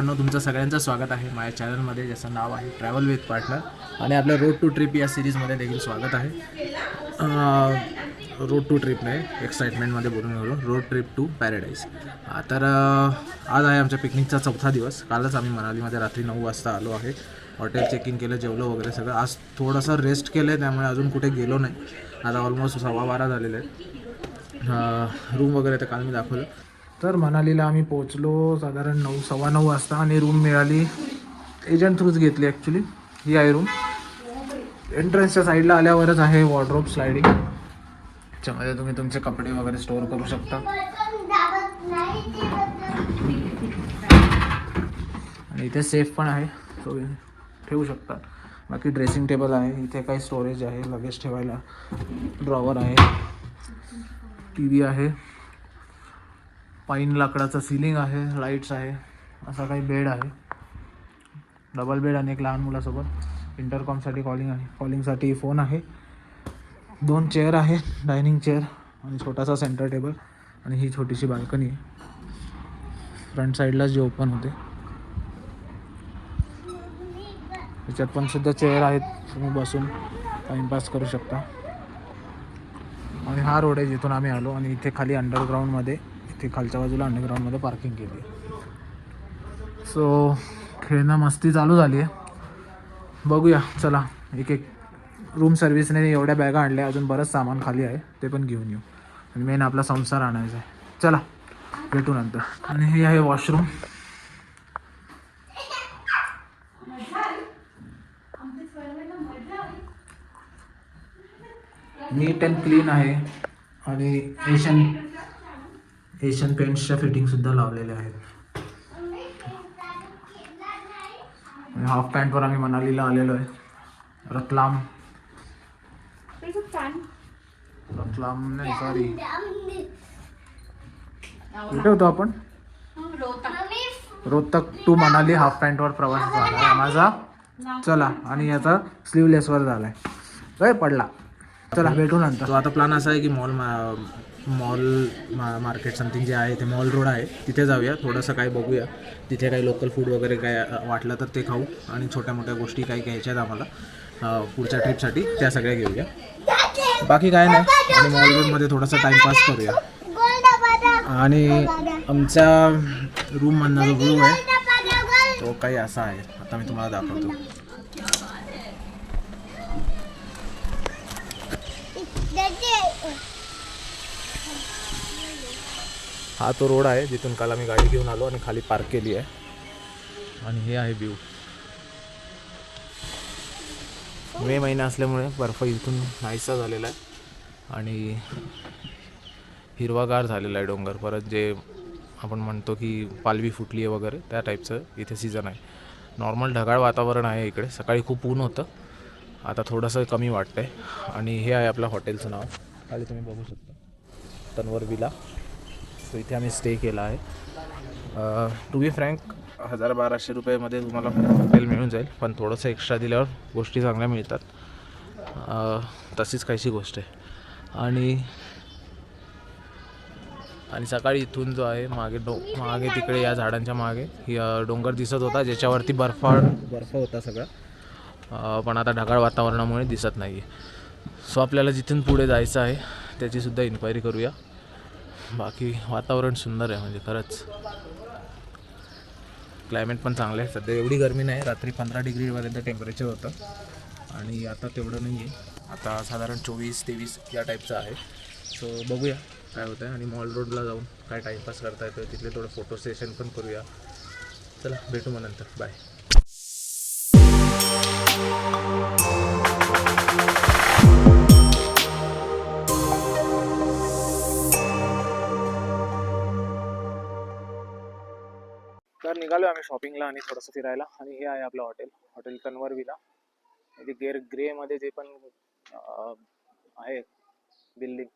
मित्रांनो तुमचं सगळ्यांचं स्वागत आहे माझ्या चॅनलमध्ये ज्याचं नाव आहे ट्रॅव्हल विथ पार्टनर आणि आपल्या रोड टू ट्रिप या सिरीजमध्ये देखील स्वागत आहे. रोड टू ट्रिप नाही एक्साइटमेंटमध्ये बोलून गेलो रोड ट्रिप टू पॅराडाईज तर आज आहे आमच्या पिकनिकचा चौथा दिवस. कालच आम्ही मनालीमध्ये रात्री नऊ वाजता आलो आहे. हॉटेल चेक इन केलं जेवलो वगैरे सगळं. आज थोडंसं रेस्ट केलं आहे त्यामुळे अजून कुठे गेलो नाही. आता ऑलमोस्ट सव्वा बारा झालेले आहेत. रूम वगैरे तर काल मी दाखवलं. तर मनालीला आम्ही पोचलो साधारण नऊ सव्वा नऊ वाजता आणि रूम मिळाली एजंट थ्रूच घेतली ॲक्च्युली ही आहे रूम एंट्रन्सच्या साईडला आल्यावरच आहे वॉर्ड्रोब स्लायडिंग त्याच्यामध्ये तुम्ही तुमचे कपडे वगैरे स्टोअर करू शकता. आणि इथे सेफ पण आहे सो ठेवू शकता. बाकी ड्रेसिंग टेबल आहे इथे काही स्टोरेज आहे लगेज ठेवायला ड्रॉवर आहे. टी व्ही आहे. पाईन लाकडाचं सिलिंग आहे लाईट्स आहे असा काही बेड आहे. डबल बेड आणि एक लहान मुलासोबत. इंटरकॉमसाठी कॉलिंग आहे. कॉलिंगसाठी फोन आहे. दोन चेअर आहे डायनिंग चेअर आणि छोटासा सेंटर टेबल आणि ही छोटीशी बाल्कनी आहे. फ्रंट साईडलाच जे ओपन होते. त्याच्यात पण सुद्धा चेअर आहेत. तुम्ही बसून टाईमपास करू शकता. आणि हा रोड आहे जिथून आम्ही आलो आणि इथे खाली अंडरग्राऊंडमध्ये ते खालच्या बाजूला अंडरग्राऊंडमध्ये पार्किंग केली. आहे सो खेळणं मस्ती चालू झाली आहे. बघूया चला एक एक रूम सर्व्हिसने एवढ्या बॅगा आणल्या अजून बरंच सामान खाली आहे ते पण घेऊन येऊ. आणि मेन आपला संसार आणायचा आहे. चला भेटू नंतर. आणि हे आहे वॉशरूम नीट अँड क्लीन आहे. आणि एशियन एशियन पेंट्सच्या फिटिंगसुद्धा लावलेल्या आहेत. हाफ पॅन्टवर आम्ही मनालीला आलेलो आहे. रतलाम. रतलाम नाही सॉरी कुठे होतो आपण? रोहतक टू मनाली हाफ पॅन्टवर प्रवास झाला आहे. माझा? चला आणि याचा स्लीवलेसवर झालाय. काय पडला. चला भेटू नंतर. तो आता प्लॅन असा आहे की मॉल मॉल मा मार्केट समथिंग जे आहे ते मॉल रोड आहे. तिथे जाऊया थोडंसं काय बघूया. तिथे काही लोकल फूड वगैरे काय वाटलं तर ते खाऊ आणि छोट्या मोठ्या गोष्टी काही घ्यायच्या आहेत आम्हाला पुढच्या ट्रिपसाठी त्या सगळ्या घेऊया. बाकी काय नाही. आणि मॉल रोडमध्ये थोडासा टाईमपास करूया. आणि आमच्या रूममधनं जो व्ह्यू आहे तो काही असा आहे. आता मी तुम्हाला दाखवतो. हा तो रोड आहे जिथून काल आम्ही गाडी घेऊन आलो आणि खाली पार्क केली आहे. आणि हे आहे व्ह्यू मे महिना असल्यामुळे बर्फ इथून नाहीसा झालेला आहे. आणि हिरवागार झालेला आहे डोंगर. परत जे आपण म्हणतो की पालवी फुटली आहे वगैरे त्या टाईपचं इथे सीझन आहे. नॉर्मल ढगाळ वातावरण आहे इकडे. सकाळी खूप ऊन होतं. आता थोडंसं कमी वाटतं आहे आणि हे आहे आपलं हॉटेलचं नाव. खाली तुम्ही बघू शकता. तन्वर विला. सो इथे आम्ही स्टे केला आहे. टू बी फ्रँक हजार बाराशे रुपयामध्ये तुम्हाला हॉटेल मिळून जाईल पण थोडंसं एक्स्ट्रा दिल्यावर गोष्टी चांगल्या मिळतात. तशीच काहीशी गोष्ट आहे. आणि आणि सकाळी इथून जो आहे मागे डो मागे तिकडे या झाडांच्या मागे डोंगर दिसत होता ज्याच्यावरती बर्फाळ बर्फ होता सगळा. पण आता ढगाळ वातावरणामुळे दिसत नाही आहे सो आपल्याला जिथून पुढे जायचं आहे त्याचीसुद्धा इन्क्वायरी करूया. बाकी वातावरण सुंदर आहे म्हणजे खरंच. क्लायमेट पण चांगलं आहे. सध्या एवढी गरमी नाही. रात्री पंधरा डिग्रीपर्यंत टेम्परेचर होतं. आणि आता तेवढं नाही आहे आता साधारण चोवीस तेवीस या टाईपचं आहे. सो बघूया काय होतं आहे आणि मॉल रोडला जाऊन काय टाईमपास करता येतं तिथले थोडं फोटो सेशन पण करूया. चला भेटू मग नंतर. बाय निघालो आम्ही शॉपिंगला आणि थोडंसं फिरायला. आणि हे आहे आपलं हॉटेल हॉटेल कन्वर विला इथे गेर ग्रेमध्ये जे पण आहे बिल्डिंग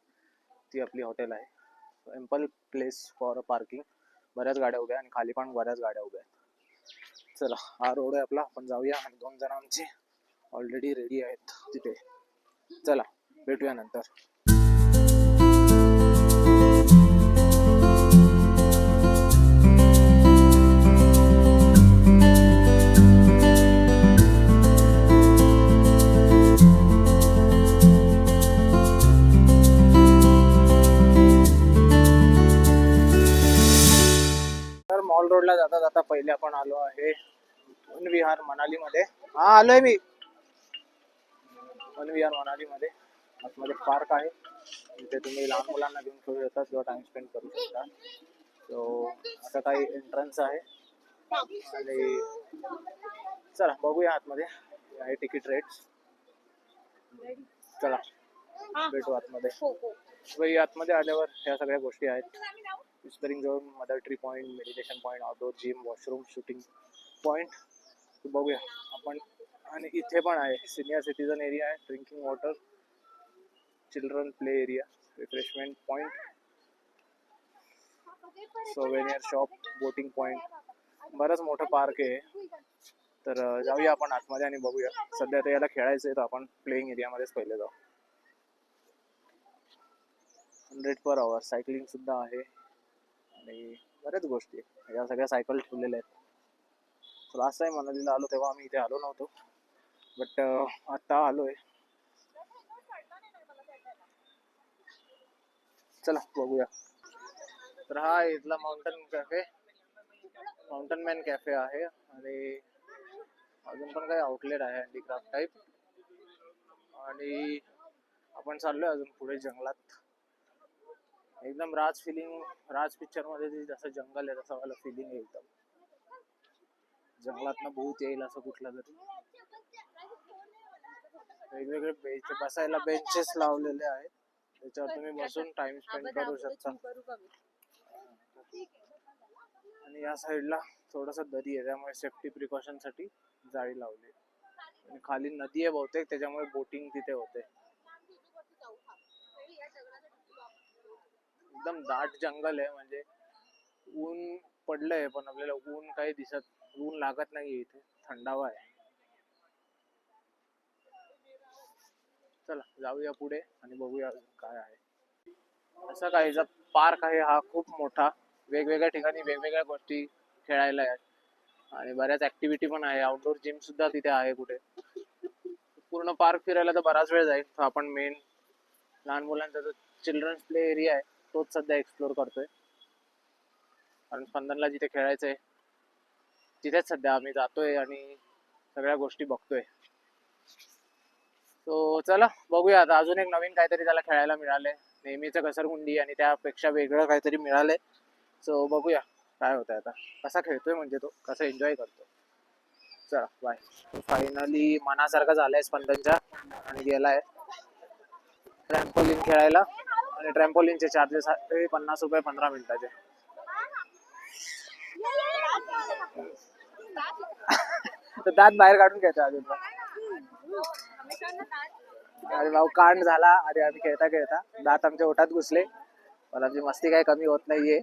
ती आपली हॉटेल आहे. एम्पल प्लेस फॉर पार्किंग बऱ्याच गाड्या उभ्या आणि खाली पण बऱ्याच गाड्या उभ्या आहेत. चला हा रोड आहे आपला. आपण जाऊया आणि दोन जण आमचे ऑलरेडी रेडी आहेत तिथे. चला भेटूया नंतर. पहिले आपण आलो आहे वन विहार मनाली मध्ये हा आलोय मी. वन विहार मनाली मध्ये आतमध्ये पार्क आहे. तिथे तुम्ही लहान मुलांना घेऊन खेळू शकता किंवा टाइम स्पेंड करू शकता. सो असं काही एंट्रन्स आहे. आणि चला बघूया आतमध्ये. हे आहे तिकीट रेट्स चला भेटू आतमध्ये. वही आतमध्ये आल्यावर ह्या सगळ्या गोष्टी आहेत. Whispering zone mother tree point meditation point outdoor gym washroom shooting point बघूया. आपण आणि इथे पण आहे. सिनियर सिटीजन एरिया आहे. Drinking water children play area refreshment point souvenir shop boating point बरंच मोठं पार्क आहे. तर जाऊया आपण आतमध्ये आणि बघूया. सध्या तर याला खेळायचं आहे तर आपण. प्लेईंग एरियामध्येच पहिले जाऊ. हंड्रेड पर आवर सायकलिंग सुद्धा आहे. आणि बऱ्याच गोष्टी म्हणजे या सगळ्या सायकल ठेवलेल्या आहेत. लास्ट टाईम मनालीला आलो तेव्हा आम्ही इथे आलो नव्हतो. बट आता आलोय. चला बघूया. तर हा इथला mountain cafe mountain man cafe आहे आणि अजून पण काही आउटलेट आहे हँडीक्राफ्ट टाईप आणि आपण चाललोय अजून पुढे जंगलात. एकदम राज फिलिंग राज पिक्चरमध्ये जसं जंगल आहे तसं मला फिलिंग आहे एकदम. जंगलातनं भूत येईल असं कुठलं तरी. वेगवेगळे बेंच बसायला बेंचेस लावलेले आहेत. त्याच्यावर तुम्ही बसून टाइम स्पेंड करू शकता. आणि या साईडला थोडस दरी आहे त्यामुळे सेफ्टी प्रिकॉशनसाठी जाळी लावली. आणि खाली नदी आहे बहुतेक त्याच्यामुळे बोटिंग तिथे होते. एकदम दाट जंगल आहे म्हणजे ऊन पडलंय पण आपल्याला ऊन काही दिसत ऊन लागत नाही इथे थंडावा आहे. चला जाऊया पुढे आणि बघूया काय आहे. असं काय पार्क आहे हा खूप मोठा. वेगवेगळ्या ठिकाणी वेगवेगळ्या गोष्टी खेळायला आहेत आणि बऱ्याच ऍक्टिव्हिटी पण आहे. आउटडोर जिम सुद्धा तिथे आहे कुठे. पूर्ण पार्क फिरायला तर बराच वेळ जाईल. आपण मेन लहान मुलांचा जो चिल्ड्रन्स प्ले एरिया आहे तोच सध्या एक्सप्लोर करतोय. कारण स्पंदनला जिथे खेळायचंय तिथेच सध्या आम्ही जातोय आणि सगळ्या गोष्टी बघतोय. सो चला बघूया आता. अजून एक नवीन काहीतरी त्याला खेळायला मिळालंय. नेहमीचं घसरगुंडी आणि त्यापेक्षा वेगळं काहीतरी मिळालंय. सो बघूया काय होतंय आता. कसा खेळतोय म्हणजे तो कसा एन्जॉय करतो चला बाय फायनली मनासारखं झालंय स्पंदनच्या आणि गेलाय. ट्रॅम्पोलिन खेळायला. आणि ट्रॅम्पोलिनचे चार्जेस आहे पन्नास रुपये पंधरा मिनिटाचे. तर दात बाहेर काढून घ्यायचं अजून पण. अरे भाऊ कांड झाला. अरे आम्ही खेळता खेळता. दात आमच्या ओठात घुसले. पण आमची मस्ती काही कमी होत नाहीये.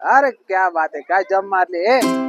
अरे क्या बात आहे. काय जम मारली हे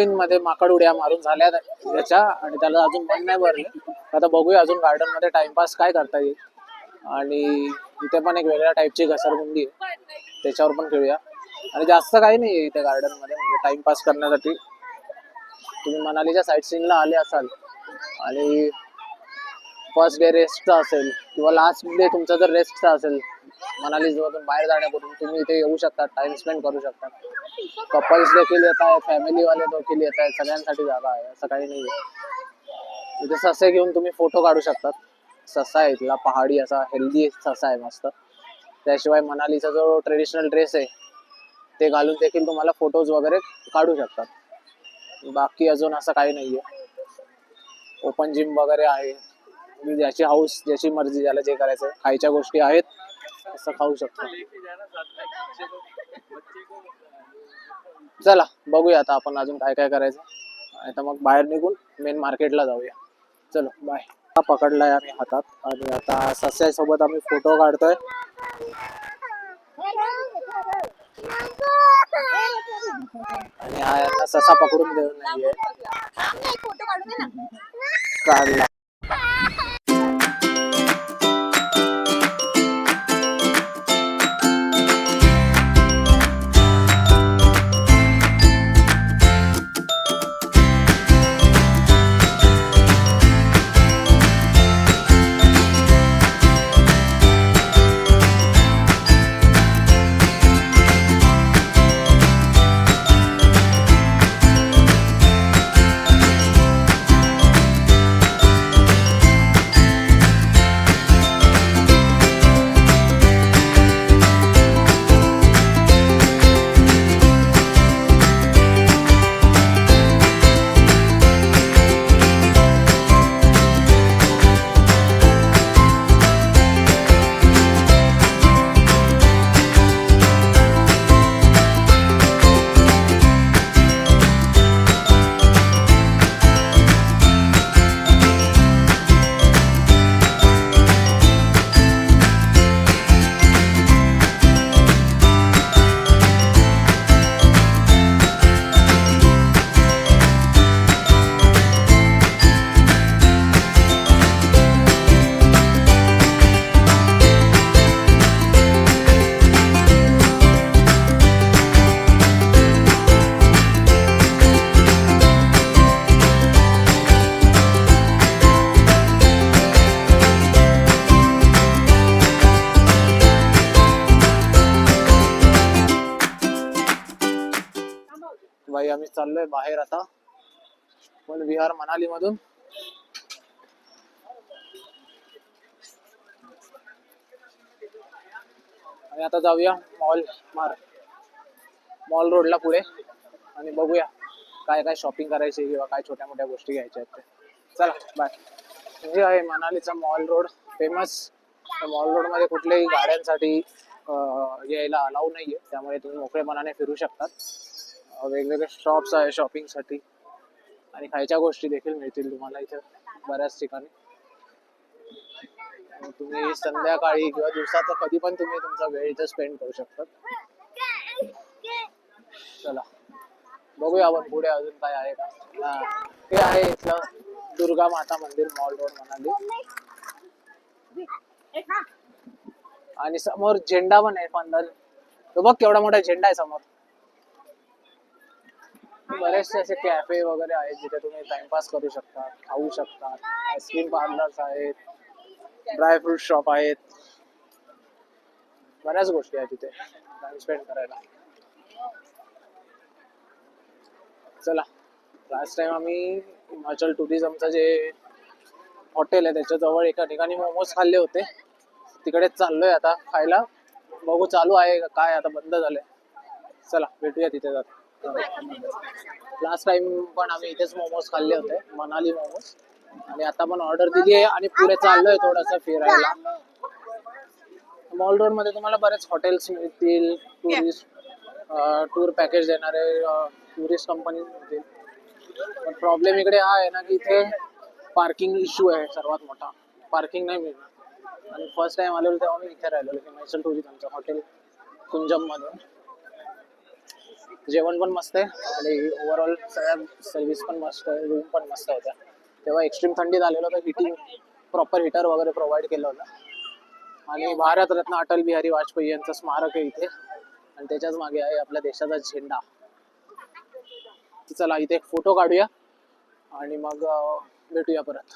ट्रॅपोलिन माकड उड्या मारून झाल्या त्याच्या आणि त्याला अजून मन नाही भरले. आता बघूया अजून गार्डनमध्ये टाइमपास काय करता येईल. आणि इथे पण एक वेगळ्या टाईपची घसरगुंडी आहे. त्याच्यावर पण खेळूया. आणि जास्त काही नाही आहे इथे गार्डनमध्ये म्हणजे टाइमपास करण्यासाठी. तुम्ही मनालीच्या साईट सीनला आले असाल आणि फर्स्ट डे रेस्टचा असेल किंवा लास्ट डे तुमचा जर रेस्टचा असेल मनाली जवळून बाहेर जाण्यापूर्वी तुम्ही इथे येऊ शकता टाइम स्पेंड करू शकता. कपल्स देखील येत आहेत फॅमिली वाले देखील येत आहेत सगळ्यांसाठी जागा आहे असं काही नाही आहे इथे ससे घेऊन तुम्ही फोटो काढू शकतात ससा आहे इथला पहाडी असा हेल्दी ससा आहे मस्त. त्याशिवाय मनालीचा जो ट्रेडिशनल ड्रेस आहे ते घालून देखील तुम्हाला फोटोज वगैरे काढू शकतात बाकी अजून असं काही नाही आहे ओपन जिम वगैरे आहे. तुम्ही ज्याची हाऊस ज्याची मर्जी ज्याला जे करायचं खायच्या गोष्टी आहेत असं खाऊ शकतो. चला बघूया आता आपण अजून काय काय करायचं. आणि तर मग बाहेर निघून मेन मार्केटला जाऊया. चलो बाय हा पकडलाय आम्ही हातात. आणि आता सस्यासोबत आम्ही फोटो काढतोय. आणि हा यांना ससा पकडून देऊ नाहीये. काढला पण विहार मनाली मधून आणि आता जाऊया मॉल मार. मॉल रोडला पुढे. आणि बघूया काय काय शॉपिंग करायची किंवा काय छोट्या मोठ्या गोष्टी घ्यायच्या आहेत ते. चला बाय हे आहे मनालीचा मॉल रोड फेमस मॉल रोडमध्ये कुठल्याही गाड्यांसाठी यायला अलाव नाहीये. त्यामुळे तुम्ही मोकळेपणाने फिरू शकतात. वेगवेगळे शॉप्स आहे शॉपिंगसाठी आणि खायच्या गोष्टी देखील मिळतील तुम्हाला इथे बऱ्याच ठिकाणी. तुम्ही संध्याकाळी किंवा दिवसाचा कधी पण तुम्ही तुमचा वेळ इथे स्पेंड करू शकता. चला. बघूया आपण पुढे अजून काय आहे का? हे आहे इथलं दुर्गा माता मंदिर मॉल रोड म्हणाली आणि समोर झेंडा पण आहे पंधरा. तो बघ केवढा मोठा झेंडा आहे समोर. बरेचसे असे कॅफे वगैरे आहेत जिथे तुम्ही टाइमपास करू शकता खाऊ शकता आईस्क्रीम पार्लर्स आहेत ड्रायफ्रूट शॉप आहेत. बऱ्याच गोष्टी आहेत तिथे टाइम स्पेंड करायला. चला लास्ट टाइम आम्ही हिमाचल टुरिझमचं जे हॉटेल आहे त्याच्याजवळ एका ठिकाणी मोमोज खाल्ले होते. तिकडेच चाललोय आता खायला. बघू चालू आहे काय आता बंद झालंय. चला भेटूया तिथे जात लास्ट टाइम पण आम्ही इथेच मोमोज खाल्ले होते मनाली मोमोज आणि आता पण ऑर्डर दिली आहे आणि पुढे चाललोय थोडस फिरायला. मॉल रोडमध्ये तुम्हाला बरेच हॉटेल्स मिळतील टुरिस्ट टूर पॅकेज देणारे टुरिस्ट कंपनी मिळतील. पण प्रॉब्लेम इकडे हा आहे ना की इथे पार्किंग इश्यू आहे सर्वात मोठा. पार्किंग नाही मिळणार. आणि फर्स्ट टाइम आलेलो तेव्हा मी इथे राहिलेलो हिमाचल टुरिझमचं हॉटेल कुंजम मधून जेवण पण मस्त आहे आणि ओव्हरऑल सगळ्या सर्व्हिस पण मस्त आहे रूम पण मस्त होत्या. तेव्हा एक्स्ट्रीम थंडीत आलेलो होतं हिटिंग प्रॉपर हिटर वगैरे प्रोव्हाइड केलं होतं. आणि भारतरत्न अटल बिहारी वाजपेयी यांचं स्मारक आहे इथे. आणि त्याच्याच मागे आहे आपल्या देशाचा झेंडा. चला इथे एक फोटो काढूया. आणि मग भेटूया परत.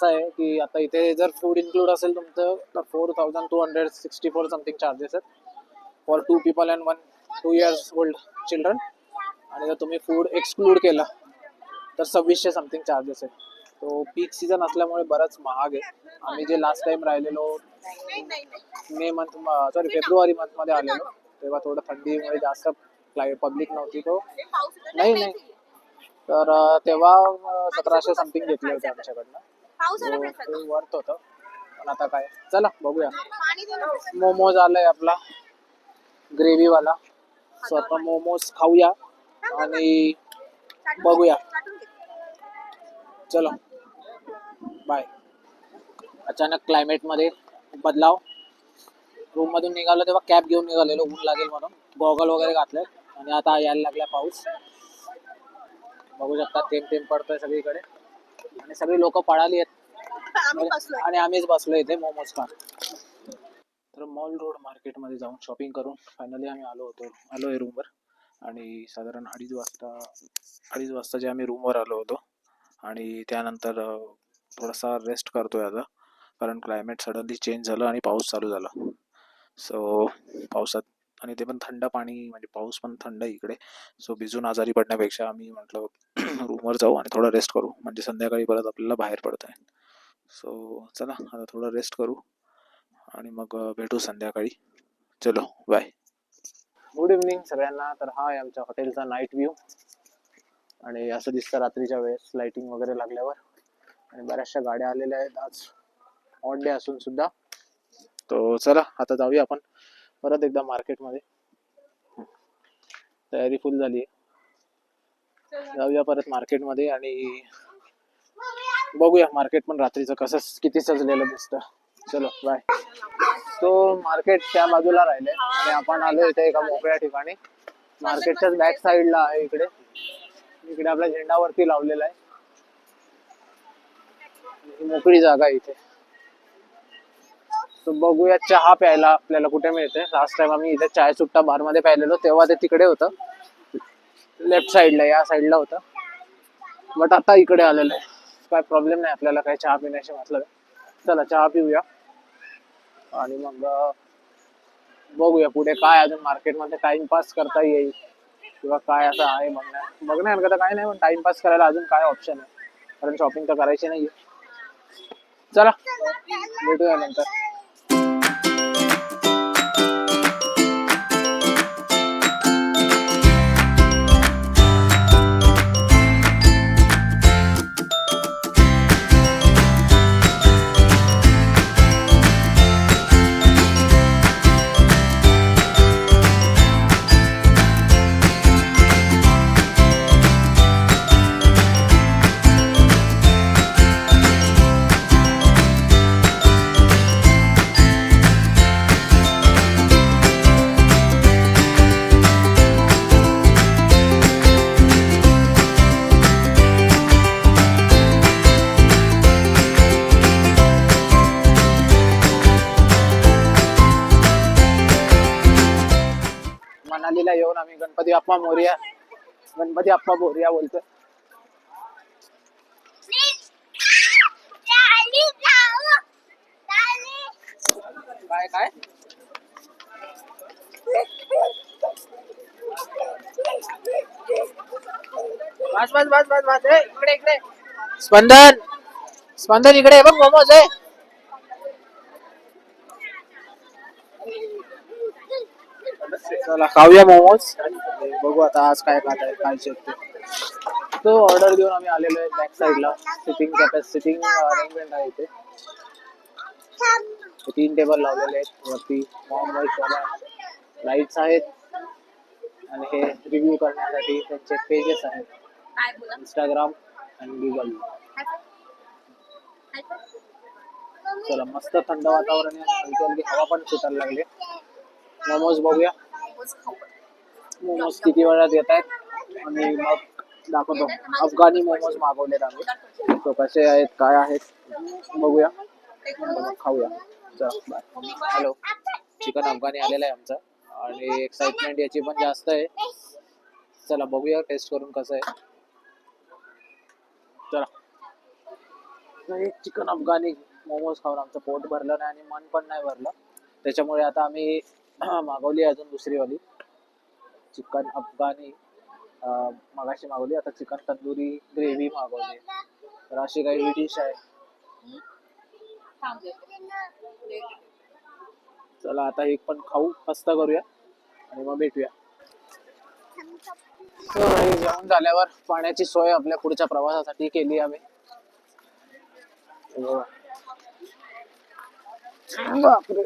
असा आहे की आता इथे जर फूड इन्क्लूड असेल तुमचं तर four thousand two hundred sixty four something charges आहेत. For two people and one two years old children आणि जर तुम्ही फूड एक्सक्लूड केलं तर सव्वीसशे समथिंग चार्जेस आहे तो पीक सीझन असल्यामुळे बरंच महाग आहे. आम्ही जे लास्ट टाइम राहिलेलो मे मंथ सॉरी फेब्रुवारी मंथमध्ये आलेलो तेव्हा थोडं थंडीमुळे जास्त पब्लिक नव्हती तो. नाही नाही. तर तेव्हा सतराशे समथिंग घेतले होते आमच्याकडनं. वर्थ होतं. पण आता काय? चला बघूया. मोमोज आलाय आपला. ग्रेव्ही वाला सो आता मोमोज खाऊया आणि बघूया. चलो. बाय. अचानक क्लायमेटमध्ये बदलाव. रूम मधून निघालो तेव्हा कॅब घेऊन निघालेलो ऊन लागेल म्हणून. गॉगल वगैरे घातले आणि आता यायला लागला पाऊस. बघू शकता थेंब थेंब पडतोय सगळीकडे. आणि सगळी लोक पळाली आहेत. आणि आम्हीच बसलो इथे मोमोज खात. तर मॉल रोड मार्केटमध्ये जाऊन शॉपिंग करून फायनली आम्ही आलो होतो आलो आहे रूमवर आणि साधारण अडीच वाजता अडीच वाजता जे आम्ही रूमवर आलो होतो. आणि त्यानंतर थोडासा रेस्ट करतोय आता. कारण क्लायमेट सडनली चेंज झालं आणि पाऊस चालू झाला. सो पावसात आणि ते पण थंड पाणी म्हणजे पाऊस पण थंड आहे इकडे. सो भिजून आजारी पडण्यापेक्षा आम्ही म्हटलं रूमवर जाऊ आणि थोडं रेस्ट करू. म्हणजे संध्याकाळी परत आपल्याला बाहेर पडता येईल सो चला आता थोडं रेस्ट करू आणि मग भेटू संध्याकाळी. चलो बाय गुड इव्हनिंग सगळ्यांना. तर हा आहे आमच्या हॉटेलचा नाईट व्ह्यू आणि असं दिसतं रात्रीच्या वेळेस लाइटिंग वगैरे लागल्यावर. आणि बऱ्याचशा गाड्या आलेल्या आहेत आज. ऑन डे असून सुद्धा. तो चला आता जाऊया आपण. परत एकदा मार्केटमध्ये. तयारी फुल झाली. जाऊया परत मार्केटमध्ये आणि बघूया मार्केट पण रात्रीचं कसं किती सजलेलं दिसतं. चलो बाय तो मार्केट त्या बाजूला राहिले आणि आपण आलो इथे एका मोकळ्या ठिकाणी. मार्केटच्याच बॅक साईडला आहे इकडे. इकडे आपल्या झेंडावरती लावलेला आहे. मोकळी जागा आहे इथे. तर बघूया चहा प्यायला आपल्याला कुठे मिळते लास्ट टाइम आम्ही इथे चाय सुट्टा बारमध्ये प्यायलेलो तेव्हा ते तिकडे होतं. लेफ्ट साईडला या साईडला होतं. बट आता इकडे आलेलं आहे. काय प्रॉब्लेम नाही आपल्याला काय चहा पिण्याशी मतलब चला चहा पिऊया. आणि मग बघूया पुढे काय अजून मार्केटमध्ये टाइमपास करता येईल किंवा काय असं आहे बघण्या बघण्यासारखं तर काय नाही पण टाइमपास करायला अजून काय ऑप्शन आहे? कारण शॉपिंग तर करायची नाहीये. चला भेटूया नंतर. गणपति अपा बोरिया बोलते काय काय बस बस बस बस बस इकडे इकडे। स्पंदन स्पंदन इकडे, बघ, मोमोज आहे चला, खाऊया मोमोज। बघू आता आज काय काय शकते तो ऑर्डर देऊन आम्ही आलेलो आहे बॅक साईडला सिटिंग कॅपॅसिटी अरेंजमेंट आहे इथे. तीन टेबल लावलेले आहेत. वरती मोमोज लाईट्स आहेत. आणि हे रिव्ह्यू करण्यासाठी त्यांचे पेजेस आहेत. इंस्टाग्राम आणि गुगल चला, मस्त थंड वातावरण आहे. हलकी हवा पण सुटायला मोमोज बघूया. मोमोज किती वेळात येत आहेत? आणि मग दाखवतो. अफगाणी मोमोज मागवलेत आम्ही. तो कसे आहेत काय आहेत बघूया. मग खाऊया. चला बाय हॅलो चिकन अफगाणी आलेलं आहे आमचं. आणि एक्साइटमेंट याची पण जास्त आहे. चला बघूया टेस्ट करून कसं आहे. चला. चिकन अफगाणी मोमोज खाऊन आमचं पोट भरलं नाही आणि मन पण नाही भरलं. त्याच्यामुळे आता आम्ही मागवली अजून दुसरीवाली. चिकन अफगाणी अं, मगाशी मागवली आता चिकन तंदुरी ग्रेव्ही मागवली. तर अशी काही डिश आहे. चला आता एक पण खाऊ मस्त करूया. आणि मग भेटूया. जेवण झाल्यावर पाण्याची सोय आपल्या पुढच्या प्रवासासाठी केली आम्ही. हे. बापरे.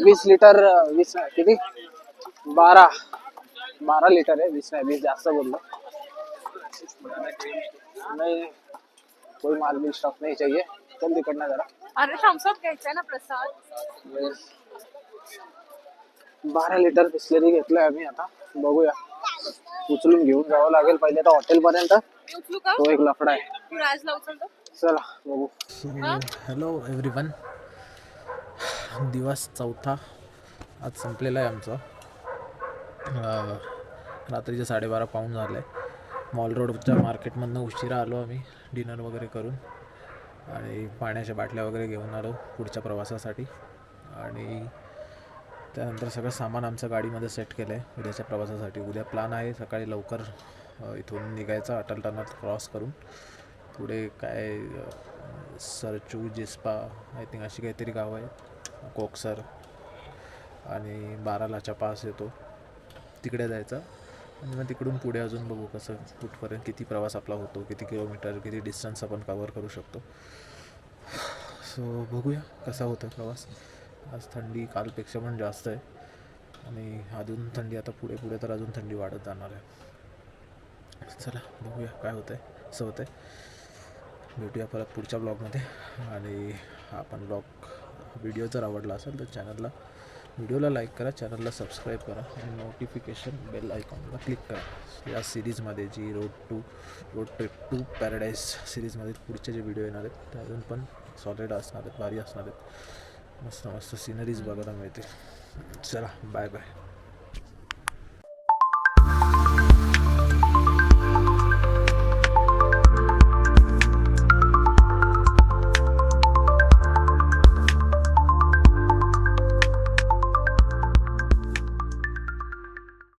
वीस लिटर वीस किती? बारा बारा लिटर आहे वीस नाही वीस जास्त बोललो. नहीं कोई माल भी स्टॉक नहीं चाहिए चल तिकडनं जरा. अरे थम्सअप घ्यायचंय ना प्रसाद? बारा लिटर बिस्लरी घेतलंय आम्ही आता. बघूया. उचलून घेऊन जावं लागेल पहिले तर हॉटेल पर्यंत तो एक लफडा आहे. तू राजला उचलतो चला बघू? हॅलो एव्हरीवन दिवस चौथा. आज संपलेला आहे आमचा. रात्रीचे साडेबारा पाहून झालं. आहे मॉल रोडच्या मार्केटमधनं उशिरा आलो आम्ही डिनर वगैरे करून. आणि पाण्याच्या बाटल्या वगैरे घेऊन आलो पुढच्या प्रवासासाठी. आणि त्यानंतर सगळं सामान आमचं गाडीमध्ये सेट केलं आहे उद्याच्या प्रवासासाठी. उद्या प्लान आहे सकाळी लवकर इथून निघायचा अटल टनल क्रॉस करून. पुढे काय सरचू जिस्पा आय थिंक अशी काहीतरी गावं आहेत. कोकसर. आणि बारालाच्या पास येतो. तिकडे जायचं. आणि मग तिकडून पुढे अजून बघू कसं कुठपर्यंत किती प्रवास आपला होतो किती किलोमीटर किती डिस्टन्स आपण कवर करू शकतो. सो बघूया कसा होतो प्रवास. आज थंडी कालपेक्षा पण जास्त आहे. आणि अजून थंडी आता पुढे पुढे तर अजून थंडी वाढत जाणार आहे. चला बघूया काय होतं आहे असं होतं आहे भेटूया परत पुढच्या ब्लॉगमध्ये आणि आपण ब्लॉग व्हिडिओ जर आवडला असेल तर चॅनलला व्हिडिओला लाईक करा चॅनलला सबस्क्राईब करा आणि नोटिफिकेशन बेल आयकॉनला क्लिक करा. या सिरीजमध्ये जी road to road trip to paradise सिरीजमध्ये पुढचे जे व्हिडिओ येणार आहेत ते अजून पण सॉलिड असणार आहेत भारी असणार आहेत. मस्त मस्त सिनरीज बघायला मिळते चला बाय बाय